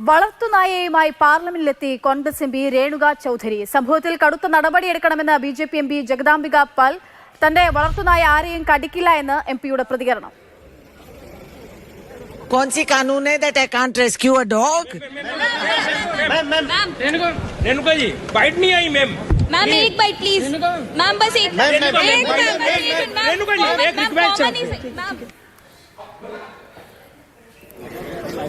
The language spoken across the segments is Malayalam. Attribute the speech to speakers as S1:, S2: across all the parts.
S1: വളർത്തുനായയുമായി പാർലമെന്റിലെത്തി കോൺഗ്രസ് എം പി രേണുക ചൌധരി സംഭവത്തിൽ കടുത്ത നടപടിയെടുക്കണമെന്ന് B J P M P Jagdambika Pal തന്റെ വളർത്തുനായ ആരെയും കടിക്കില്ല എന്ന് എം പിയുടെ പ്രതികരണം
S2: कौन सी कानून है that I can't rescue a dog
S3: ma'am ma'am Renuka Renuka ji byte नहीं आई मैम
S4: मैम एक बाइट प्लीज मैम बस एक
S3: मैम,
S4: एक
S3: मैम,
S4: मैम,
S3: मैम,
S4: बस एक
S3: ma'am,
S4: minute, ma'am,
S3: Renuka ji,
S4: common-
S3: एक
S4: मैम,
S3: request है।
S4: common ही- मैम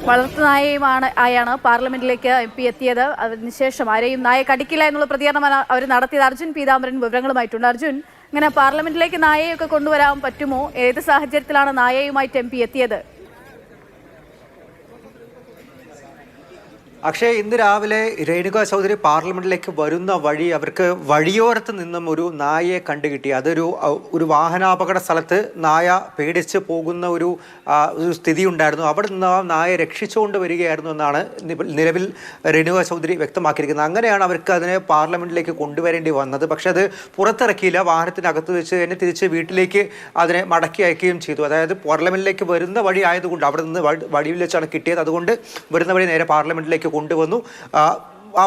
S1: വളർത്തുനായയുമാണ് ആയാണ് പാർലമെന്റിലേക്ക് എം പി എത്തിയത്. അതിനുശേഷം ആരെയും നായ കടിക്കില്ല എന്നുള്ള പ്രതികരണമാണ് അവർ നടത്തിയത്. അർജുൻ പീതാംബരൻ വിവരങ്ങളുമായിട്ടുണ്ട്. അർജുൻ ഇങ്ങനെ പാർലമെന്റിലേക്ക് നായയൊക്കെ കൊണ്ടുവരാൻ പറ്റുമോ? ഏത് സാഹചര്യത്തിലാണ് നായയുമായിട്ട് എം പി എത്തിയത്?
S5: അക്ഷയ് ഇന്ന് രാവിലെ രേണുക ചൗധരി പാർലമെന്റിലേക്ക് വരുന്ന വഴി അവർക്ക് വഴിയോരത്ത് നിന്നും ഒരു നായയെ കണ്ടുകിട്ടി. അതൊരു ഒരു വാഹനാപകട സ്ഥലത്ത് നായ പേടിച്ച് പോകുന്ന ഒരു ഒരു സ്ഥിതി ഉണ്ടായിരുന്നു അവിടെ നിന്ന് ആ നായ രക്ഷിച്ചുകൊണ്ട് വരികയായിരുന്നു എന്നാണ് നിലവിൽ രേണുക ചൗധരി വ്യക്തമാക്കിയിരിക്കുന്നത്. അങ്ങനെയാണ് അവർക്ക് അതിനെ പാർലമെന്റിലേക്ക് കൊണ്ടുവരേണ്ടി വന്നത്. പക്ഷേ അത് പുറത്തിറക്കിയില്ല. വാഹനത്തിനകത്ത് വെച്ച് തന്നെ തിരിച്ച് വീട്ടിലേക്ക് അതിനെ മടക്കി അയക്കുകയും ചെയ്തു. അതായത് പാർലമെന്റിലേക്ക് വരുന്ന വഴി ആയതുകൊണ്ട് അവിടെ നിന്ന് വഴി- വഴിയിൽ വെച്ചാണ് കിട്ടിയത്. അതുകൊണ്ട് വരുന്ന വഴി നേരെ പാർലമെന്റിലേക്ക് കൊണ്ടുവന്നു. ആ,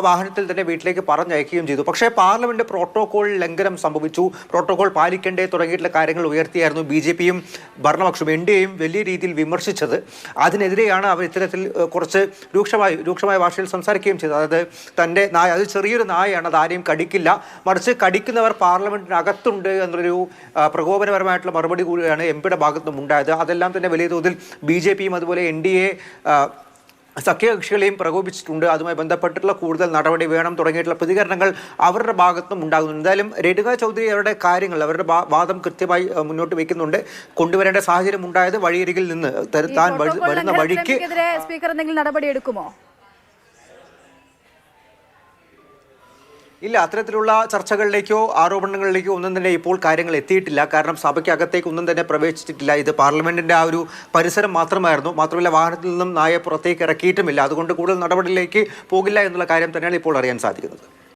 S5: വാഹനത്തിൽ തന്നെ വീട്ടിലേക്ക് പറഞ്ഞയക്കുകയും ചെയ്തു. പക്ഷേ പാർലമെന്റ് പ്രോട്ടോകോൾ ലംഘനം സംഭവിച്ചു. പ്രോട്ടോകോൾ പാലിക്കേണ്ടേ തുടങ്ങിയിട്ടുള്ള കാര്യങ്ങൾ ഉയർത്തിയായിരുന്നു ബി ജെ പിയും ഭരണപക്ഷവും എൻ ഡി എയും വലിയ രീതിയിൽ വിമർശിച്ചത്. അതിനെതിരെയാണ് അവർ ഇത്തരത്തിൽ കുറച്ച് രൂക്ഷമായി രൂക്ഷമായ ഭാഷയിൽ സംസാരിക്കുകയും ചെയ്തത്. അതായത് തന്റെ നായ അത് ചെറിയൊരു നായയാണ് അത് ആരെയും കടിക്കില്ല. മറിച്ച് കടിക്കുന്നവർ പാർലമെന്റിനകത്തുണ്ട് എന്നൊരു പ്രകോപനപരമായിട്ടുള്ള മറുപടി കൂടിയാണ് എം പിയുടെ ഭാഗത്തുനിന്നും ഉണ്ടായത്. അതെല്ലാം തന്നെ വലിയ തോതിൽ ബി ജെ പിയും അതുപോലെ എൻ ഡി എ സഖ്യകക്ഷികളെയും പ്രകോപിച്ചിട്ടുണ്ട്. അതുമായി ബന്ധപ്പെട്ടിട്ടുള്ള കൂടുതൽ നടപടി വേണം തുടങ്ങിയിട്ടുള്ള പ്രതികരണങ്ങൾ അവരുടെ ഭാഗത്തും ഉണ്ടാകുന്നുണ്ട്. എന്തായാലും രേണുക ചൗധരി അവരുടെ കാര്യങ്ങൾ അവരുടെ വാദം കൃത്യമായി മുന്നോട്ട് വയ്ക്കുന്നുണ്ട്. കൊണ്ടുവരേണ്ട സാഹചര്യം ഉണ്ടായത് വഴിയരികിൽ നിന്ന്. താൻ വരുന്ന വഴിക്ക്
S1: സ്പീക്കർ എന്തെങ്കിലും നടപടിയെടുക്കുമോ
S5: ഇല്ല അത്തരത്തിലുള്ള ചർച്ചകളിലേക്കോ ആരോപണങ്ങളിലേക്കോ ഒന്നും തന്നെ ഇപ്പോൾ കാര്യങ്ങൾ എത്തിയിട്ടില്ല. കാരണം സഭയ്ക്കകത്തേക്ക് ഒന്നും തന്നെ പ്രവേശിച്ചിട്ടില്ല. ഇത് പാർലമെന്റിന്റെ ആ ഒരു പരിസരം മാത്രമായിരുന്നു. മാത്രമല്ല വാഹനത്തിൽ നിന്നും നായ പുറത്തേക്ക് ഇറക്കിയിട്ടുമില്ല. അതുകൊണ്ട് കൂടുതൽ നടപടിയിലേക്ക് പോകില്ല എന്നുള്ള കാര്യം തന്നെയാണ് ഇപ്പോൾ അറിയാൻ സാധിക്കുന്നത്.